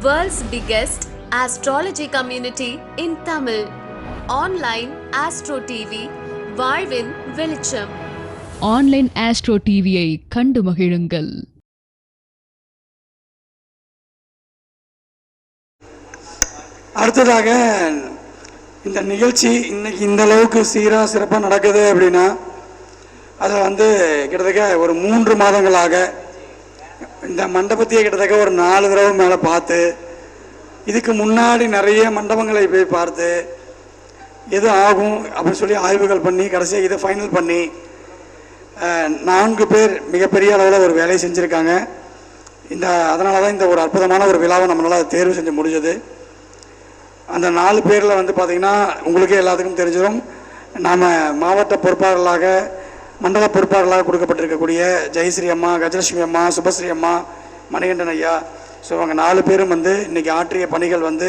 World's biggest astrology community in Tamil. Online Astro TV, வாழ்வின் வெளிச்சம் online astro டிவியை கண்டு மகிழுங்கள் அடுத்ததாக இந்த நிகழ்ச்சி இன்னைக்கு இந்த அளவுக்கு சீராக சிறப்பாக நடக்குது அப்படின்னா அதை வந்து கிட்டத்தட்ட ஒரு மூன்று மாதங்களாக இந்த மண்டபத்தையே கிட்டத்தக்க ஒரு நாலு தடவை மேலே பார்த்து இதுக்கு முன்னாடி நிறைய மண்டபங்களை போய் பார்த்து எது ஆகும் அப்படின்னு சொல்லி ஆய்வுகள் பண்ணி கடைசியாக இதை ஃபைனல் பண்ணி நான்கு பேர் மிகப்பெரிய அளவில் ஒரு வேலையை செஞ்சுருக்காங்க. இந்த அதனால தான் இந்த ஒரு அற்புதமான ஒரு விழாவை நம்மளால் தேர்வு செஞ்சு முடிஞ்சது. அந்த நாலு பேரில் வந்து பார்த்திங்கன்னா உங்களுக்கே எல்லாத்துக்கும் தெரிஞ்சிடும் நாம் மாவட்ட பொறுப்பாளர்களாக மண்டல பொறுப்பாளர்களாக கொடுக்கப்பட்டிருக்கக்கூடிய ஜெயஸ்ரீ அம்மா கஜலட்சுமி அம்மா சுபஸ்ரீ அம்மா மணிகண்டன் ஐயா. ஸோ அவங்க நாலு பேரும் வந்து இன்றைக்கி ஆற்றிய பணிகள் வந்து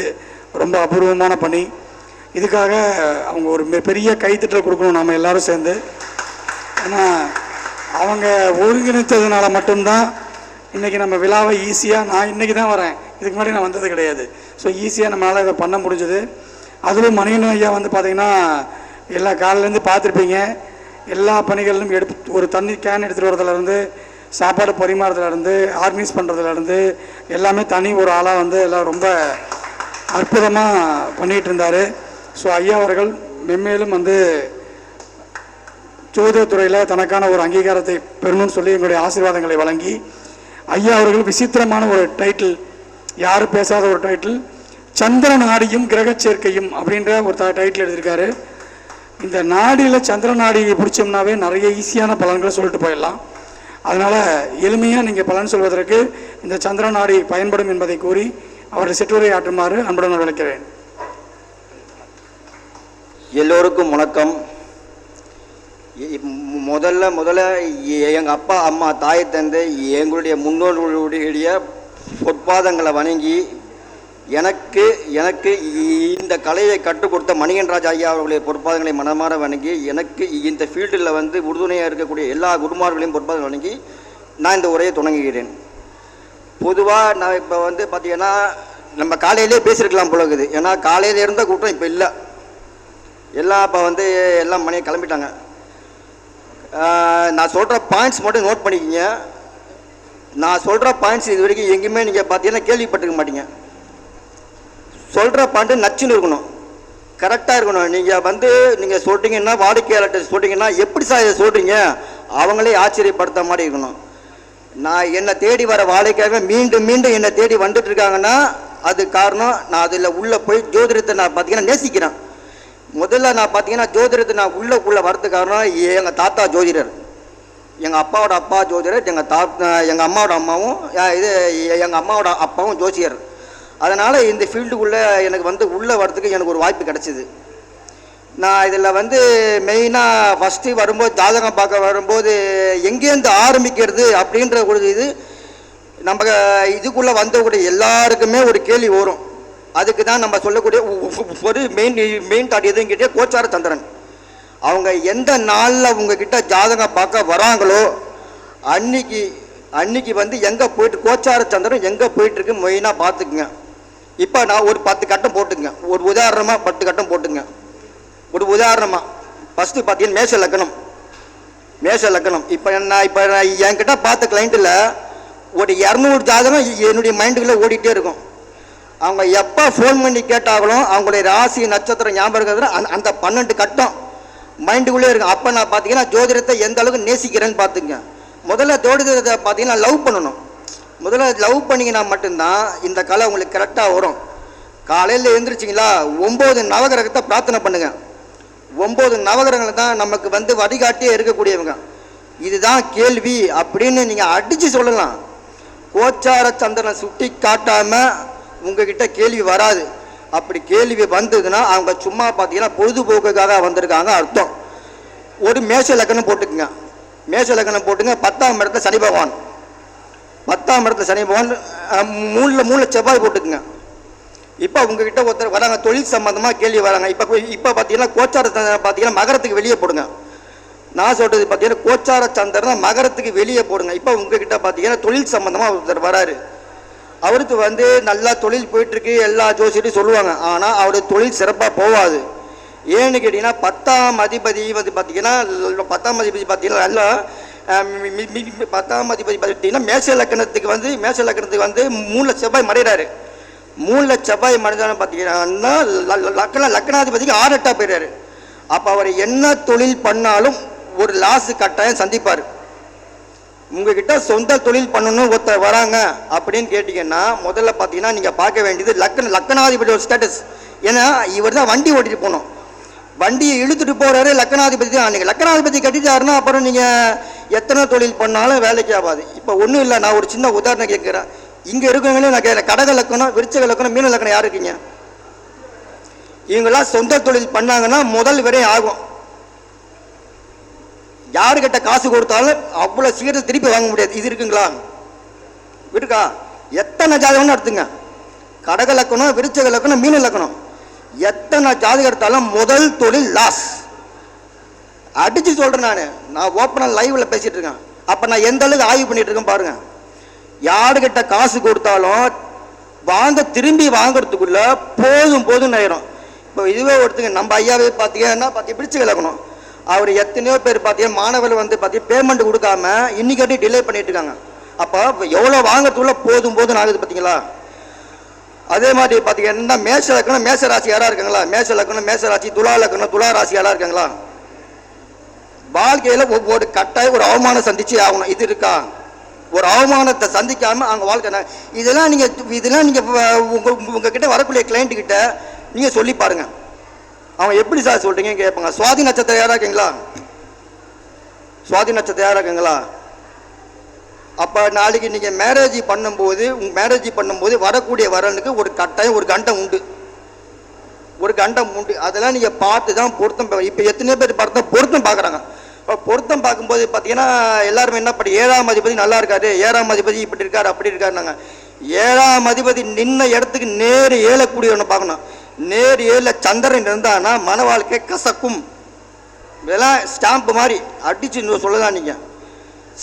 ரொம்ப அபூர்வமான பணி. இதுக்காக அவங்க ஒரு பெரிய கைத்திட்டல் கொடுக்கணும் நாம் எல்லாரும் சேர்ந்து. ஏன்னா அவங்க ஒருங்கிணைத்ததுனால மட்டும்தான் இன்றைக்கி நம்ம விழாவை ஈஸியாக நான் இன்றைக்கி தான் வரேன். இதுக்கு முன்னாடி நான் வந்தது கிடையாது. ஸோ ஈஸியாக நம்மளால் இதை பண்ண முடிஞ்சது. அதுவும் மணிகண்டன் ஐயா வந்து பார்த்திங்கன்னா எல்லா காலிலேருந்து பார்த்துருப்பீங்க. எல்லா பணிகளிலும் எடுத்து ஒரு தண்ணி கேன் எடுத்துகிட்டு வரதுலேருந்து சாப்பாடு பரிமாறதுலேருந்து ஆர்கனைஸ் பண்ணுறதுலேருந்து எல்லாமே தனி ஒரு ஆளாக வந்து எல்லாம் ரொம்ப அற்புதமாக பண்ணிகிட்டு இருந்தார். ஸோ ஐயா அவர்கள் மென்மேலும் வந்து ஜோதிடத்துறையில் தனக்கான ஒரு அங்கீகாரத்தை பெறணும்னு சொல்லி எங்களுடைய ஆசீர்வாதங்களை வழங்கி ஐயா அவர்கள் விசித்திரமான ஒரு டைட்டில் யாரும் பேசாத ஒரு டைட்டில் சந்திர நாடியும் கிரக சேர்க்கையும் அப்படின்ற ஒரு டைட்டில் எழுதியிருக்காரு இந்த நாடியில் சந்திர நாடியை பிடிச்சோம்னாவே நிறைய ஈஸியான பலன்களை சொல்லிட்டு போயிடலாம். அதனால் எளிமையாக நீங்கள் பலன் சொல்வதற்கு இந்த சந்திர நாடி பயன்படும் என்பதை கூறி அவரை சிற்றுரை ஆற்றுமாறு அன்புடன் அழைக்கிறேன் எல்லோருக்கும் வணக்கம். முதல்ல முதல்ல எங்கள் அப்பா அம்மா தாய் தந்தை எங்களுடைய முன்னோர்களுடைய பொற்பாதங்களை வணங்கி எனக்கு எனக்கு இந்த கலையை கற்றுக் கொடுத்த மணிகன்ராஜ் ஐயா அவர்களுடைய பொற்பாதங்களை மனமாற வணங்கி எனக்கு இந்த ஃபீல்டில் வந்து உறுதுணையாக இருக்கக்கூடிய எல்லா குருமார்களையும் பொற்பாதங்களை வணங்கி நான் இந்த உரையை தொடங்குகிறேன். பொதுவாக நான் இப்போ வந்து பார்த்தீங்கன்னா நம்ம காலையிலே பேசியிருக்கலாம் போல இருக்குது. ஏன்னா காலையில் இருந்த கூட்டம் இப்போ இல்லை. எல்லாம் இப்போ வந்து எல்லாம் மணியை கிளம்பிட்டாங்க. நான் சொல்கிற பாயிண்ட்ஸ் மட்டும் நோட் பண்ணிக்கிங்க. நான் சொல்கிற பாயிண்ட்ஸ் இது வரைக்கும் எங்கேயுமே நீங்கள் பார்த்தீங்கன்னா கேள்விப்பட்டிருக்க மாட்டீங்க. சொல்கிற பாண்டு நச்சுன்னு இருக்கணும். கரெக்டாக இருக்கணும். நீங்கள் வந்து நீங்கள் சொல்கிறீங்கன்னா வாடிக்கையாளர்கிட்ட சொல்கிறீங்கன்னா எப்படி சார் இதை சொல்கிறீங்க அவங்களே ஆச்சரியப்படுத்த மாதிரி இருக்கணும். நான் என்னை தேடி வர வாழைக்காக மீண்டும் மீண்டும் என்னை தேடி வந்துட்டு இருக்காங்கன்னா அது காரணம் நான் அதில் உள்ளே போய் ஜோதிடத்தை நான் பார்த்தீங்கன்னா நேசிக்கிறேன். முதல்ல நான் பார்த்தீங்கன்னா ஜோதிடத்தை நான் உள்ளே உள்ளே வரதுக்கு காரணம் எங்கள் தாத்தா ஜோதிடர். எங்கள் அப்பாவோட அப்பா ஜோதிடர் எங்கள் தா எங்கள் அம்மாவோட அம்மாவும் இது எங்கள் அம்மாவோட அப்பாவும் ஜோசியர். அதனால் இந்த ஃபீல்டுக்குள்ளே எனக்கு வந்து உள்ளே வரதுக்கு எனக்கு ஒரு வாய்ப்பு கிடச்சிது. நான் இதில் வந்து மெயினாக ஃபஸ்ட்டு வரும்போது ஜாதகம் பார்க்க வரும்போது எங்கேருந்து ஆரம்பிக்கிறது அப்படின்ற ஒரு இது நம்ம இதுக்குள்ளே வந்தக்கூடிய எல்லாருக்குமே ஒரு கேள்வி வரும். அதுக்கு தான் நம்ம சொல்லக்கூடிய ஒரு மெயின் மெயின் தாட் எதுன்னு கேட்டால் கோச்சார சந்திரன். அவங்க எந்த நாளில் உங்ககிட்ட ஜாதகம் பார்க்க வராங்களோ அன்னைக்கு அன்னைக்கு வந்து எங்கே போயிட்டு கோச்சார சந்திரன் எங்கே போயிட்டுருக்கு மெயினாக பார்த்துக்குங்க. இப்போ நான் ஒரு பத்து கட்டம் போட்டுங்க. ஒரு உதாரணமாக பத்து கட்டம் போட்டுங்க. ஒரு உதாரணமாக ஃபஸ்ட்டு பார்த்தீங்கன்னா மேஷ லக்கணம். மேஷ லக்கணம். இப்போ நான் இப்போ நான் என்கிட்ட பார்த்த கிளைண்ட்டில் ஒரு இரநூறு ஜாதகம் என்னுடைய மைண்டுக்குள்ளே ஓடிட்டே இருக்கும். அவங்க எப்போ ஃபோன் பண்ணி கேட்டாங்களோ அவங்களுடைய ராசி நட்சத்திரம் ஞாபகம் இருக்கிறது அந்த அந்த பன்னெண்டு கட்டம் மைண்டுக்குள்ளே இருக்கும். அப்போ நான் பார்த்தீங்கன்னா ஜோதிடத்தை எந்த அளவுக்கு நேசிக்கிறேன்னு பார்த்துங்க முதல்ல ஜோதிடத்தை பார்த்தீங்கன்னா லவ் பண்ணணும். முதல்ல லவ் பண்ணிங்கன்னா மட்டும்தான் இந்த கலை உங்களுக்கு கரெக்டாக வரும். காலையில் எழுந்திரிச்சிங்களா? ஒம்பது நவகிரகத்தை பிரார்த்தனை பண்ணுங்க. ஒம்பது நவகிரகங்கள் தான் நமக்கு வந்து வழிகாட்டியே இருக்கக்கூடியவங்க. இதுதான் கேள்வி அப்படின்னு நீங்கள் அடித்து சொல்லலாம். கோச்சார சந்திரனை சுட்டி காட்டாமல் உங்ககிட்ட கேள்வி வராது. அப்படி கேள்வி வந்ததுன்னா அவங்க சும்மா பார்த்தீங்கன்னா பொழுதுபோக்குக்காக வந்திருக்காங்க அர்த்தம். ஒரு மேச லக்கணம் போட்டுக்குங்க. மேச லக்கணம் போட்டுங்க. பத்தாம் இடத்துல சனி பகவான். பத்தாம் இடத்துல சனி பகவான் மூணில் மூணில் செவ்வாய் போட்டுக்குங்க. இப்போ உங்ககிட்ட ஒருத்தர் வராங்க தொழில் சம்பந்தமாக கேள்வி வராங்க. இப்போ இப்போ பார்த்தீங்கன்னா கோச்சார சந்திரன் பார்த்தீங்கன்னா மகரத்துக்கு வெளியே போடுங்க. நான் சொல்கிறது பார்த்தீங்கன்னா கோச்சார சந்திரனை மகரத்துக்கு வெளியே போடுங்க. இப்போ உங்ககிட்ட பார்த்தீங்கன்னா தொழில் சம்பந்தமாக ஒருத்தர் வராரு. அவருக்கு வந்து நல்லா தொழில் போயிட்டுருக்கு எல்லா ஜோசியரும் சொல்லுவாங்க. ஆனால் அவருடைய தொழில் சிறப்பாக போகாது ஏன்னு கேட்டிங்கன்னா பத்தாம் அதிபதி வந்து பார்த்தீங்கன்னா பத்தாம் அதிபதி பார்த்தீங்கன்னா நல்லா பத்தாம் அதிபதி பார்த்தீங்கன்னா மேச லக்கணத்துக்கு வந்து மேச லக்கணத்துக்கு வந்து மூணுல செவ்வாய் மறைகிறாரு. மூணுல செவ்வாய் மறைஞ்சாலும் பார்த்தீங்கன்னா லக்கண லக்கணாதிபதிக்கு ஆறு எட்டா போயிடுறாரு. அப்போ அவர் என்ன தொழில் பண்ணாலும் ஒரு லாஸு கட்டாயம் சந்திப்பார். உங்ககிட்ட சொந்த தொழில் பண்ணணும் ஒருத்தர் வராங்க அப்படின்னு கேட்டிங்கன்னா முதல்ல பார்த்தீங்கன்னா நீங்கள் பார்க்க வேண்டியது லக்கண லக்கணாதிபதியோட ஸ்டேட்டஸ் ஏன்னா இவர் தான் வண்டி ஓட்டிட்டு போகணும். வண்டியை இழுத்துட்டு போகிறாரு லக்கணாதிபதி தான். நீங்கள் லக்கணாதிபதி கட்டிட்டாருன்னா அப்புறம் நீங்கள் எத்தனை தொழில் பண்ணாலும் வேலைக்கு ஆகாது. இப்போ ஒன்றும் இல்லை நான் ஒரு சின்ன உதாரணம் கேட்குறேன். இங்கே இருக்கவங்களே நான் கேட்குறேன் கடக லக்கணம் விருச்சக லக்கணம் மீன லக்கணம் யார் இருக்கீங்க? இவங்கெல்லாம் சொந்த தொழில் பண்ணாங்கன்னா முதல் வரையும் ஆகும். யாருக்கிட்ட காசு கொடுத்தாலும் அவ்வளோ சீக்கிரம் திருப்பி வாங்க முடியாது. இது இருக்குங்களா? இருக்கா? எத்தனை ஜாதகம்னு எடுத்துங்க. கடக லக்கணம் விருச்சக லக்கணம் மீன லக்கணம் எத்தனை ஜாதகம் எடுத்தாலும் முதல் தொழில் லாஸ் அடிச்சு சொல்கிறேன் நான். நான் ஓப்பனாக லைவ்ல பேசிட்டு இருக்கேன். அப்போ நான் எந்த அளவுக்கு ஆய்வு பண்ணிட்டு இருக்கேன் பாருங்க. யாருக்கிட்ட காசு கொடுத்தாலும் வாங்க திரும்பி வாங்குறதுக்குள்ள போதும் போதும் ஆயிரும். இப்போ இதுவே ஒருத்தங்க நம்ம ஐயாவே பார்த்தீங்கன்னா பார்த்தி பிடிச்சு கிடக்கணும் அவர் எத்தனையோ பேர் பார்த்தீங்கன்னா மாணவர்கள் வந்து பார்த்தீங்கன்னா பேமெண்ட் கொடுக்காம இன்னைக்கு டிலே பண்ணிட்டு இருக்காங்க. அப்போ எவ்வளோ வாங்குறதுக்குள்ள போதும் போதும் ஆகுது பார்த்தீங்களா அதே மாதிரி பார்த்தீங்கன்னா மேச லக்கணம் மேச ராசி யாராக இருக்காங்களா? மேச லக்கணம் மேச ராசி துலா லக்கணம் துலா ராசி யாராக இருக்காங்களா? வாழ்க்கையில ஒவ்வொரு கட்டாயம் ஒரு அவமானம் சந்திச்சு ஆகணும். இது இருக்கா? ஒரு அவமானத்தை சந்திக்காம அவங்க வாழ்க்கை இதெல்லாம் நீங்க இதெல்லாம் நீங்க உங்கள் உங்க உங்ககிட்ட வரக்கூடிய கிளைண்ட் கிட்ட நீங்க சொல்லி பாருங்க. அவன் எப்படி சார் சொல்றீங்க கேட்பாங்க. சுவாதி நட்சத்திரம் யாரா இருக்கீங்களா சுவாதி நட்சத்திரம் யாரா இருக்கீங்களா அப்ப நாளைக்கு நீங்க மேரேஜ் பண்ணும்போது உங்க மேரேஜ் பண்ணும்போது வரக்கூடிய வரனுக்கு ஒரு கட்டாயம் ஒரு கண்டம் உண்டு. ஒரு கண்டம் உண்டு. அதெல்லாம் நீங்கள் பார்த்து தான் பொருத்தம் இப்போ எத்தனையோ பேர் பார்த்தா பொருத்தம் பார்க்குறாங்க. இப்போ பொருத்தம் பார்க்கும்போது பார்த்தீங்கன்னா எல்லாருமே என்ன பண்ணி ஏழாம் அதிபதி நல்லா இருக்காரு ஏழாம் அதிபதி இப்படி இருக்காரு அப்படி இருக்காருனாங்க ஏழாம் அதிபதி நின்ன இடத்துக்கு நேர் ஏழக்கூடியவனை பார்க்கணும். நேர் ஏழ சந்திரன் இருந்தானா மன வாழ்க்கை கசக்கும். இதெல்லாம் ஸ்டாம்ப் மாதிரி அடிச்சு இன்னும் சொல்லலாம் நீங்கள்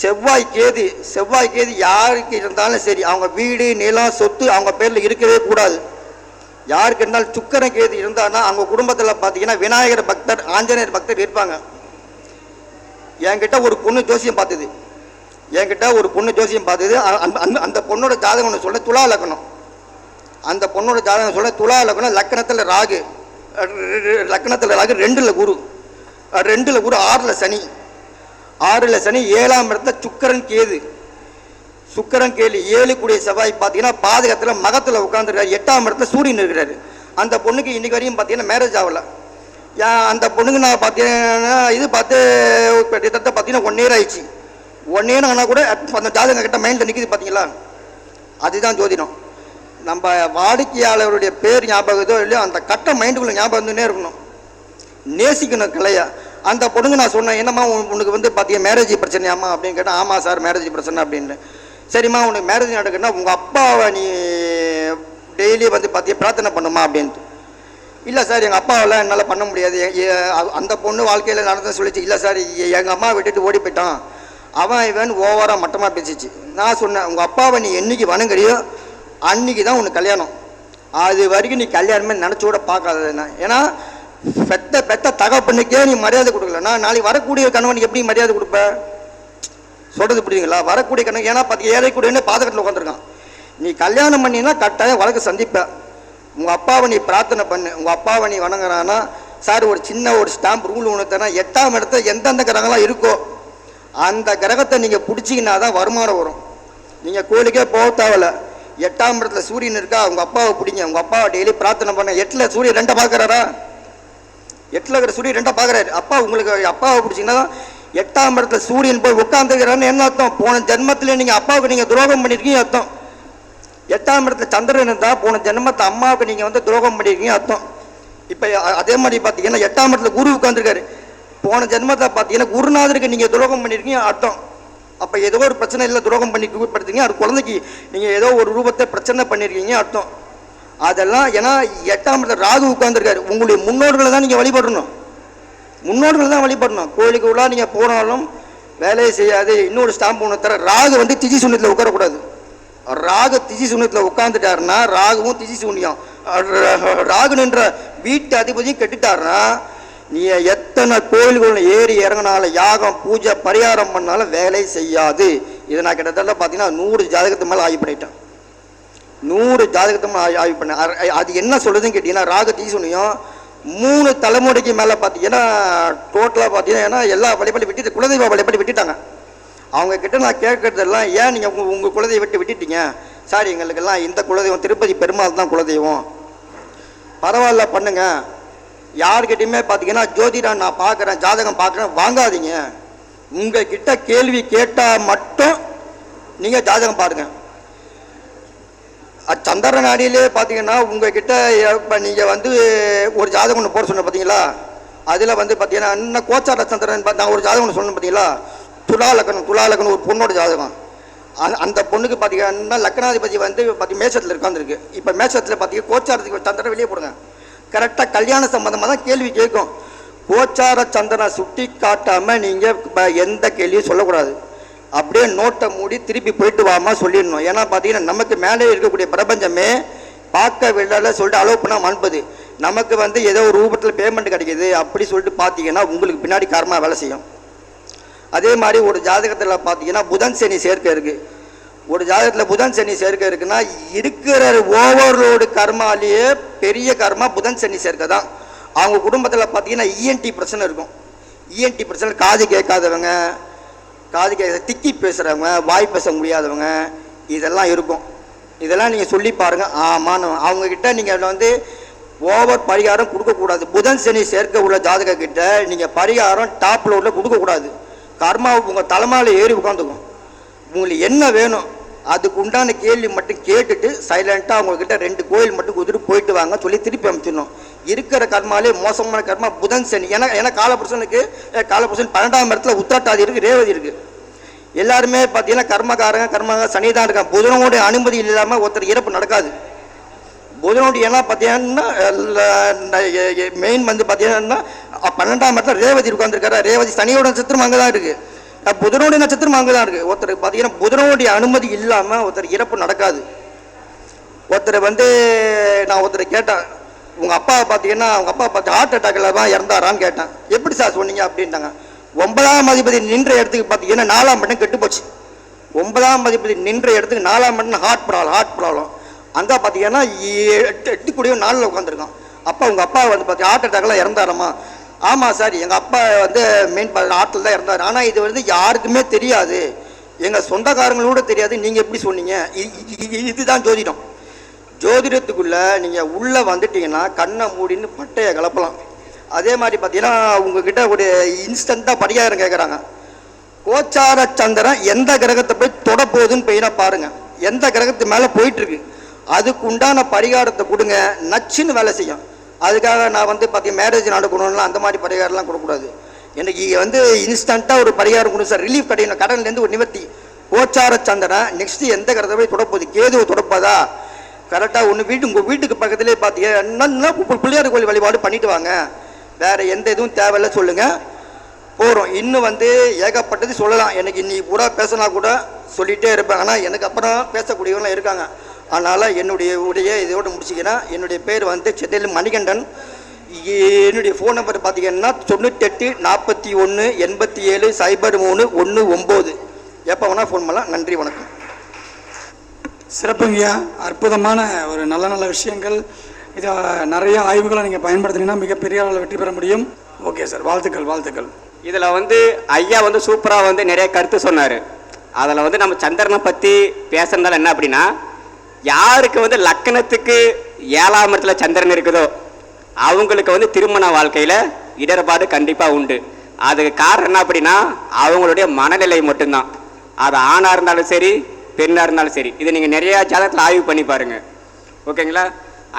செவ்வாய் கேது செவ்வாய் கேது யாருக்கு இருந்தாலும் சரி அவங்க வீடு நிலம் சொத்து அவங்க பேரில் இருக்கவே கூடாது. யாருக்கு இருந்தாலும் சுக்கரன் கேது இருந்தான்னா அவங்க குடும்பத்தில் பார்த்தீங்கன்னா விநாயகர் பக்தர் ஆஞ்சநேயர் பக்தர் இருப்பாங்க. என்கிட்ட ஒரு பொண்ணு ஜோசியம் பார்த்தது. என்கிட்ட ஒரு பொண்ணு ஜோசியம் பார்த்தது. அந்த- அந்த அந்த பொண்ணோட ஜாதகம் ஒன்று சொல்ல துலா லக்கணம். அந்த பொண்ணோட ஜாதகம் சொல்ல துலா லக்கணம் லக்கணத்தில் ராகு. லக்கணத்தில் ராகு ரெண்டில் குரு. ரெண்டில் குரு ஆறில் சனி. ஆறில் சனி ஏழாம் இடத்துல சுக்கரன் கேது. சுக்கரன் கேலி ஏழு கூடிய செவ்வாய் பார்த்தீங்கன்னா பாதகத்தில் மகத்தில் உட்காந்துருக்காரு எட்டாம் இடத்துல சூரியன் இருக்கிறாரு. அந்த பொண்ணுக்கு இன்னைக்கு வரையும் பார்த்தீங்கன்னா மேரேஜ் ஆகல. அந்த பொண்ணுக்கு நான் பார்த்தீங்கன்னா இது பார்த்து கிட்டத்தட்ட பார்த்தீங்கன்னா ஒன் இயர் ஆயிடுச்சு. ஒன் இயர் ஆனால் கூட அந்த ஜாதகம் கிட்ட மைண்டில் நிற்கிது பார்த்தீங்களா அதுதான் ஜோதிடம். நம்ம வாடிக்கையாளருடைய பேர் ஞாபகத்தோ இல்லையோ அந்த கட்ட மைண்டுக்குள்ளே ஞாபகம் வந்துன்னே இருக்கணும். நேசிக்கணும் கலையா அந்த பொண்ணுங்க நான் சொன்னேன் என்னம்மா உனக்கு வந்து பார்த்தீங்க மேரேஜ் பிரச்சனையாம்மா? அப்படின்னு கேட்டால் ஆமாம் சார் மேரேஜ் பிரச்சனை அப்படின்னு. சரிம்மா உனக்கு மேரேஜ் நடக்குன்னா உங்கள் அப்பாவை நீ டெய்லி வந்து பார்த்தியா பிரார்த்தனை பண்ணுமா? அப்படின்ட்டு. இல்லை சார் எங்கள் அப்பாவெல்லாம் என்னால் பண்ண முடியாது. அந்த பொண்ணு வாழ்க்கையில் நடந்த சொல்லிச்சு. இல்லை சார் எங்கள் அம்மா விட்டுட்டு ஓடி போயிட்டான். அவன் இவன் ஓவராக மட்டமாக பேசிச்சு. நான் சொன்னேன் உங்கள் அப்பாவை நீ என்றைக்கு வணங்குறியோ அன்னைக்கு தான் உனக்கு கல்யாணம். அது வரைக்கும் நீ கல்யாணமே நினச்சி கூட பார்க்காத ஏன்னா பெத்த பெத்த தகப்பனுக்கே நீ மரியாதை கொடுக்கலன்னா நாளைக்கு வரக்கூடிய கணவனுக்கு எப்படி மரியாதை கொடுப்ப? சொல்கிறது புரியுதுங்களா? வரக்கூடிய கணவன் ஏன்னா பத்து ஏழை கூடன்னு பாதகத்தில் உட்காந்துருக்கான் நீ கல்யாணம் பண்ணினா கட்டாயம் வழக்கு சந்திப்பேன் உங்கள் அப்பாவை நீ பிரார்த்தனை பண்ணு. உங்கள் அப்பாவை நீ வணங்குறான்னா சார் ஒரு சின்ன ஒரு ஸ்டாம்ப் ரூல் ஒன்று தரேன் எட்டாம் இடத்துல எந்தெந்த கிரகம்லாம் இருக்கோ அந்த கிரகத்தை நீங்கள் பிடிச்சிங்கன்னா தான் வருமானம் வரும். நீங்கள் கோயிலுக்கே போக தேவையில்ல. எட்டாம் இடத்துல சூரியன் இருக்கா உங்கள் அப்பாவை பிடிங்க. உங்கள் அப்பாவை டெய்லி பிரார்த்தனை பண்ண. எட்டில் சூரியன் ரெண்டை பார்க்குறாரா? எட்டில் இருக்கிற சூரியன் ரெண்டை பார்க்குறாரு. அப்பா உங்களுக்கு அப்பாவை பிடிச்சிங்கன்னா எட்டாம் இடத்துல சூரியன் போய் உட்காந்துக்கிறான்னு என்ன அர்த்தம்? போன ஜென்மத்தில் நீங்கள் அப்பாவுக்கு நீங்கள் துரோகம் பண்ணியிருக்கீங்க அர்த்தம். எட்டாம் இடத்துல சந்திரன் இருந்தால் போன ஜென்மத்தை அம்மாவுக்கு நீங்கள் வந்து துரோகம் பண்ணியிருக்கீங்க அர்த்தம். இப்போ அதே மாதிரி பார்த்தீங்கன்னா எட்டாம் இடத்துல குரு உட்காந்துருக்காரு போன ஜென்மத்தில் பார்த்தீங்கன்னா குருநாதருக்கு நீங்கள் துரோகம் பண்ணியிருக்கீங்க அர்த்தம். அப்போ ஏதோ ஒரு பிரச்சனை இல்லை துரோகம் பண்ணி படுத்துங்க அது குழந்தைக்கு நீங்கள் ஏதோ ஒரு ரூபத்தை பிரச்சனை பண்ணியிருக்கீங்க அர்த்தம். அதெல்லாம் ஏன்னா எட்டாம் இடத்துல ராகு உட்காந்துருக்காரு உங்களுடைய முன்னோர்களை தான் நீங்கள் வழிபடணும். முன்னோர்களை தான் வழிபடணும். கோயிலுக்கு உள்ள நீங்கள் போனாலும் வேலையை செய்யாது இன்னொரு ஸ்டாம்ப் ஒன்று தர ராகு வந்து திஜி சுண்ணத்தில் உட்காரக்கூடாது. ராக திசி சூன்யத்தில் உட்காந்துட்டாருன்னா ராகுவும் திசி சூன்யம். ராகுன்ற வீட்டு அதிபதியும் கெட்டுட்டாருன்னா நீ எத்தனை கோயில்கள் ஏறி இறங்கினாலும் யாகம் பூஜை பரிகாரம் பண்ணாலும் வேலை செய்யாது. இதை நான் கிட்டத்தட்ட பார்த்தீங்கன்னா நூறு ஜாதகத்து மேலே ஆய்வு பண்ணிட்டேன். நூறு ஜாதகத்தை மேலே ஆய்வு பண்ணேன். அது என்ன சொல்கிறதுன்னு கேட்டிங்கன்னா ராகு தீசுனியும் மூணு தலைமுறைக்கு மேலே பார்த்தீங்கன்னா டோட்டலாக பார்த்தீங்கன்னா ஏன்னா எல்லா வழிபாடு விட்டுட்டு குலதெய்வ வழிபாடு விட்டுட்டாங்க. அவங்க கிட்ட நான் கேட்கறதெல்லாம் ஏன் நீங்கள் உங்கள் உங்கள் குலதெய்வம் விட்டு விட்டுட்டீங்க? சார் எங்களுக்கெல்லாம் இந்த குலதெய்வம் திருப்பதி பெருமாள் தான் குலதெய்வம். பரவாயில்ல பண்ணுங்க. யார்கிட்டயுமே பார்த்தீங்கன்னா ஜோதிடா நான் பார்க்குறேன் ஜாதகம் பார்க்குறேன் வாங்காதீங்க. உங்ககிட்ட கேள்வி கேட்டால் மட்டும் நீங்கள் ஜாதகம் பாருங்கள் சந்திர நாடியிலே பார்த்தீங்கன்னா உங்ககிட்ட இப்போ நீங்கள் வந்து ஒரு ஜாதகம் ஒன்று போட சொன்ன பார்த்தீங்களா அதில் வந்து பார்த்தீங்கன்னா இன்னும் கோச்சார சந்திரன் பார்த்தா நான் ஒரு ஜாதகம் ஒன்று சொன்னேன் பார்த்தீங்களா துலா லக்கணம் துலா லக்கணம் ஒரு பொண்ணோட ஜாதகம். அந்த- அந்த பொண்ணுக்கு பார்த்தீங்கன்னா லக்னாதிபதி வந்து பார்த்தி மேஷத்தில் உட்காந்துருக்கு இப்போ மேஷத்தில் பார்த்தீங்கன்னா கோச்சாரத்துக்கு சந்திரனை வெளியே போடுங்க. கரெக்டாக கல்யாண சம்பந்தமாக தான் கேள்வி கேட்கும். கோச்சார சந்திரனை சுட்டி காட்டாமல் நீங்கள் எந்த கேள்வியும் சொல்லக்கூடாது. அப்படியே நோட்டை மூடி திருப்பி போயிட்டு வாமா சொல்லிடணும். ஏன்னா பார்த்தீங்கன்னா நமக்கு மேலே இருக்கக்கூடிய பிரபஞ்சமே பார்க்க விடல சொல்லிட்டு அலோவ் பண்ணால் அனுப்புது. நமக்கு வந்து ஏதோ ஒரு ரூபத்தில் பேமெண்ட் கிடைக்கிது அப்படி சொல்லிட்டு பார்த்தீங்கன்னா உங்களுக்கு பின்னாடி காரமாக வேலை செய்யும். அதே மாதிரி ஒரு ஜாதகத்தில் பார்த்தீங்கன்னா புதன் சனி சேர்க்கை இருக்கு. ஒரு ஜாதகத்தில் புதன் சனி சேர்க்கை இருக்குன்னா இருக்கிற ஓவர்லோடு கர்மாலேயே பெரிய கர்மா புதன் சனி சேர்க்கை தான். அவங்க குடும்பத்தில் பார்த்தீங்கன்னா இஎன்டி பிரச்சனை இருக்கும். இஎன்டி பிரச்சனை காது கேட்காதவங்க காது கேட்க திக்கி பேசுகிறவங்க வாய் பேச முடியாதவங்க இதெல்லாம் இருக்கும். இதெல்லாம் நீங்கள் சொல்லி பாருங்கள் ஆமான்னு அவங்கக்கிட்ட நீங்கள் வந்து ஓவர் பரிகாரம் கொடுக்கக்கூடாது. புதன் சனி சேர்க்க உள்ள ஜாதக கிட்ட நீங்கள் பரிகாரம் டாப் லோடில் கொடுக்கக்கூடாது. கர்மாவை உங்கள் தலைமையில் ஏறி உட்காந்துக்கும் உங்களுக்கு என்ன வேணும் அதுக்கு உண்டான கேள்வி மட்டும் கேட்டுட்டு சைலண்ட்டாக அவங்கக்கிட்ட ரெண்டு கோயில் மட்டும் குதிரை போயிட்டு வாங்க சொல்லி திருப்பி அமைச்சிடணும் இருக்கிற கர்மாலே மோசமான கர்மா புதன் சனி. ஏன்னா ஏன்னா காலபுருஷனுக்கு காலபுருஷன் பன்னெண்டாம் இடத்துல உத்திரட்டாதி இருக்குது ரேவதி இருக்குது எல்லாருமே பார்த்தீங்கன்னா கர்மகாரங்க கர்ம சனி தான் இருக்காங்க. புதனோடைய அனுமதி இல்லாமல் ஒருத்தர் இறப்பு நடக்காது. புதனுடைய ஏன்னா பார்த்தீங்கன்னா மெயின் வந்து பார்த்தீங்கன்னா பன்னெண்டாம் இடத்துல ரேவதி உட்காந்துருக்காரு ரேவதி சனியோட நட்சத்திரம் அங்கே தான் இருக்குது புதனுடைய நட்சத்திரம் அங்கே தான் இருக்குது ஒருத்தர் பார்த்தீங்கன்னா புதனுடைய அனுமதி இல்லாமல் ஒருத்தர் இறப்பு நடக்காது. ஒருத்தர் வந்து நான் ஒருத்தர் கேட்டேன். உங்கள் அப்பா பார்த்தீங்கன்னா அவங்க அப்பா பார்த்து ஹார்ட் அட்டாக்கில் தான் இறந்தாரான்னு கேட்டேன். எப்படி சார் சொன்னீங்க? அப்படின்ட்டாங்க ஒன்பதாம் அதிபதி நின்ற இடத்துக்கு பார்த்தீங்கன்னா நாலாம் மட்டம் கெட்டு போச்சு. ஒன்பதாம் அதிபதி நின்ற இடத்துக்கு நாலாம் மட்டம் ஹார்ட் ப்ராப்ளம் ஹார்ட் ப்ராப்ளம் அங்கே பார்த்தீங்கன்னா எட்டு எட்டு கூடிய நாளில் உட்காந்துருக்கான் அப்பா உங்கள் அப்பா வந்து பார்த்தி ஹார்ட் அட்டாக்லாம் இறந்தாராமா? ஆமாம் சார் எங்கள் அப்பா வந்து மெயின் ஆற்றில் தான் இறந்தார். ஆனால் இது வந்து யாருக்குமே தெரியாது. எங்கள் சொந்தக்காரங்களோட தெரியாது. நீங்கள் எப்படி சொன்னீங்க? இ- இதுதான் ஜோதிடம். ஜோதிடத்துக்குள்ளே நீங்கள் உள்ளே வந்துட்டீங்கன்னா கண்ணை மூடின்னு பட்டையை கலப்பலாம். அதே மாதிரி பார்த்தீங்கன்னா உங்ககிட்ட ஒரு இன்ஸ்டண்ட்டாக பரிகாரம் கேட்குறாங்க கோச்சார சந்திரன் எந்த கிரகத்தை போய் தொடப்போகுதுன்னு போகுதுன்னு பாருங்கள் எந்த கிரகத்து மேலே போயிட்டுருக்கு அதுக்கு உண்டான பரிகாரத்தை கொடுங்க. நச்சுன்னு வேலை செய்யும். அதுக்காக நான் வந்து பார்த்தீங்கன்னா மேரேஜ் நடக்கணும்லாம் அந்த மாதிரி பரிகாரம்லாம் கொடுக்கக்கூடாது. எனக்கு வந்து இன்ஸ்டண்ட்டாக ஒரு பரிகாரம் கொடுங்க சார். ரிலீஃப் கிடைக்கணும். கடன்லேருந்து ஒரு நிவர்த்தி. கோச்சார சந்திரன் நெக்ஸ்ட்டு எந்த கிரகத்தை போய் தொடப்போது கேதுவை தொடப்பதா? கரெக்டாக ஒன்று வீட்டு உங்கள் வீட்டுக்கு பக்கத்துலேயே பார்த்தீங்கன்னா பிள்ளையார் கோயில் வழிபாடு பண்ணிட்டு வாங்க. வேறு எந்த இதுவும் தேவையில்லை சொல்லுங்கள் போகிறோம் இன்னும் வந்து ஏகப்பட்டது சொல்லலாம். எனக்கு இன்னைக்கு பூரா பேசினா கூட சொல்லிகிட்டே இருப்பேன். ஆனால் எனக்கு அப்புறம் பேசக்கூடியவங்களாம் இருக்காங்க. அதனால் என்னுடைய உடைய இதோடு முடிச்சுக்கிறேன். என்னுடைய பேர் வந்து சென்னையில் மணிகண்டன். என்னுடைய ஃபோன் நம்பர் பார்த்தீங்கன்னா தொண்ணூத்தெட்டு நாற்பத்தி ஒன்று எண்பத்தி ஏழு சைபர் மூணு ஒன்று ஒம்பது. எப்போ வேணால் ஃபோன் பண்ணலாம். நன்றி வணக்கம். சிறப்புங்கய்யா அற்புதமான ஒரு நல்ல நல்ல விஷயங்கள். இதை நிறைய ஆய்வுகளை நீங்கள் பயன்படுத்தினீங்கன்னா மிகப்பெரிய அளவில் வெற்றி பெற முடியும். Okay sir. வாழ்த்துக்கள் வாழ்த்துக்கள். இதில் வந்து ஐயா வந்து சூப்பராக வந்து நிறைய கருத்து சொன்னார். அதில் வந்து நம்ம சந்திரனை பற்றி பேசுறதால என்ன அப்படின்னா யாருக்கு வந்து லக்கணத்துக்கு ஏழாம் இடத்துல சந்திரன் இருக்குதோ அவங்களுக்கு வந்து திருமண வாழ்க்கையில் இடர்பாடு கண்டிப்பாக உண்டு. அதுக்கு காரணம் என்ன அப்படின்னா அவங்களுடைய மனநிலை மட்டும்தான். அது ஆணாக இருந்தாலும் சரி பெண்ணாக இருந்தாலும் சரி. இதை நீங்கள் நிறையா ஜாதகத்தில் ஆய்வு பண்ணி பாருங்கள் ஓகேங்களா?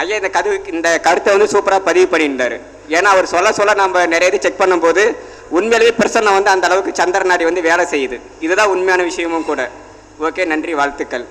ஐயா இந்த கது இந்த கருத்தை வந்து சூப்பராக பதிவு பண்ணியிருந்தாரு. ஏன்னா அவர் சொல்ல சொல்ல நம்ம நிறைய இது செக் பண்ணும்போது உண்மையிலேயே பிரசன்னம் வந்து அந்த அளவுக்கு சந்திரநாடி வந்து வேலை செய்யுது. இதுதான் உண்மையான விஷயமும் கூட. ஓகே நன்றி வாழ்த்துக்கள்.